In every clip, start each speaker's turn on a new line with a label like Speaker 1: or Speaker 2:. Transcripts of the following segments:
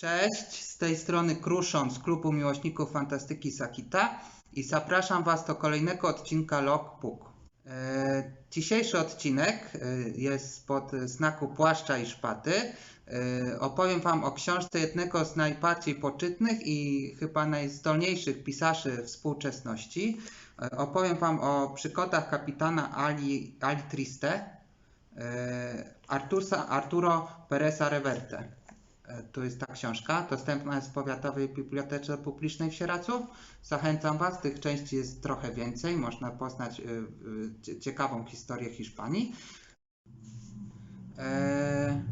Speaker 1: Cześć, z tej strony Kruszon z klubu miłośników fantastyki Sakita i zapraszam Was do kolejnego odcinka Logbook. E, Dzisiejszy odcinek e, jest spod znaku płaszcza i szpaty. E, Opowiem Wam o książce jednego z najbardziej poczytnych i chyba najzdolniejszych pisarzy współczesności. Opowiem Wam o przygodach kapitana Ali, Ali Triste, Artursa, Arturo Pereza Reverte. E, To jest ta książka, dostępna jest w Powiatowej Bibliotece Publicznej w Sieradzu. Zachęcam Was, tych części jest trochę więcej, można poznać y, cie- ciekawą historię Hiszpanii. E,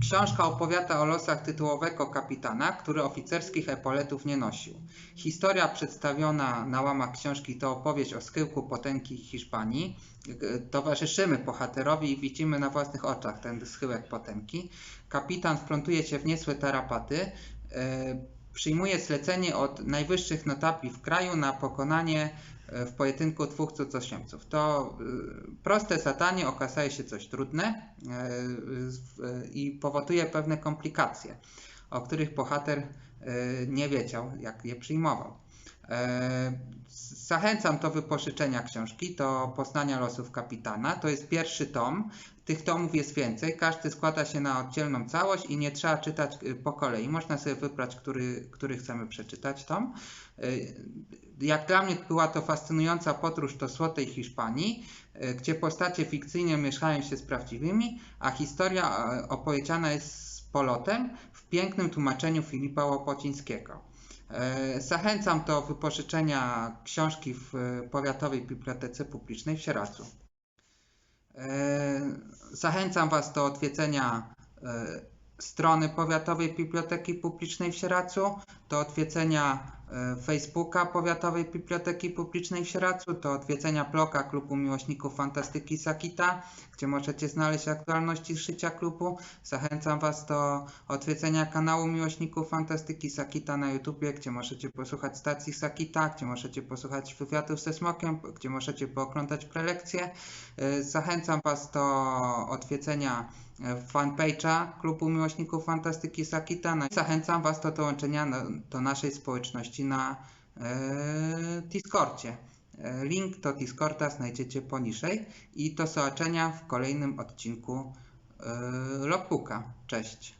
Speaker 1: Książka opowiada o losach tytułowego kapitana, który oficerskich epoletów nie nosił. Historia przedstawiona na łamach książki to opowieść o schyłku potęgi Hiszpanii. E, Towarzyszymy bohaterowi i widzimy na własnych oczach ten schyłek potęgi. Kapitan wplątuje się w niezłe tarapaty. Przyjmuje zlecenie od najwyższych notabli w kraju na pokonanie e, w pojedynku dwóch cudzoziemców. To e, proste zadanie okazaje się coś trudne e, i powoduje pewne komplikacje, o których bohater e, nie wiedział, jak je przyjmował. E, Zachęcam do wypożyczenia książki, do poznania losów kapitana. To jest pierwszy tom. Tych tomów jest więcej. Każdy składa się na oddzielną całość i nie trzeba czytać y, po kolei. Można sobie wybrać, który, który chcemy przeczytać tom. Jak dla mnie była to fascynująca podróż do Złotej Hiszpanii, gdzie postacie fikcyjnie mieszają się z prawdziwymi, a historia opowiedziana jest polotem w pięknym tłumaczeniu Filipa Łopocińskiego. E, Zachęcam do wypożyczenia książki w e, Powiatowej Bibliotece Publicznej w Sieradzu. E, Zachęcam Was do odwiedzenia strony Powiatowej Biblioteki Publicznej w Sieradzu, do odwiedzenia e, Facebooka Powiatowej Biblioteki Publicznej w Sieradzu, do odwiedzenia bloga Klubu Miłośników Fantastyki Sakita, gdzie możecie znaleźć aktualności z życia klubu. Zachęcam Was do odwiedzenia kanału Miłośników Fantastyki Sakita na YouTubie, gdzie możecie posłuchać stacji Sakita, gdzie możecie posłuchać wywiadów ze Smokiem, gdzie możecie pooglądać prelekcje. E, Zachęcam Was do odwiedzenia e, fanpage'a Klubu Miłośników Fantastyki Sakita. No Zachęcam Was do dołączenia do naszej społeczności na e, Discordzie. E, Link do Discorda znajdziecie poniżej i do zobaczenia w kolejnym odcinku e, Logbooka. Cześć!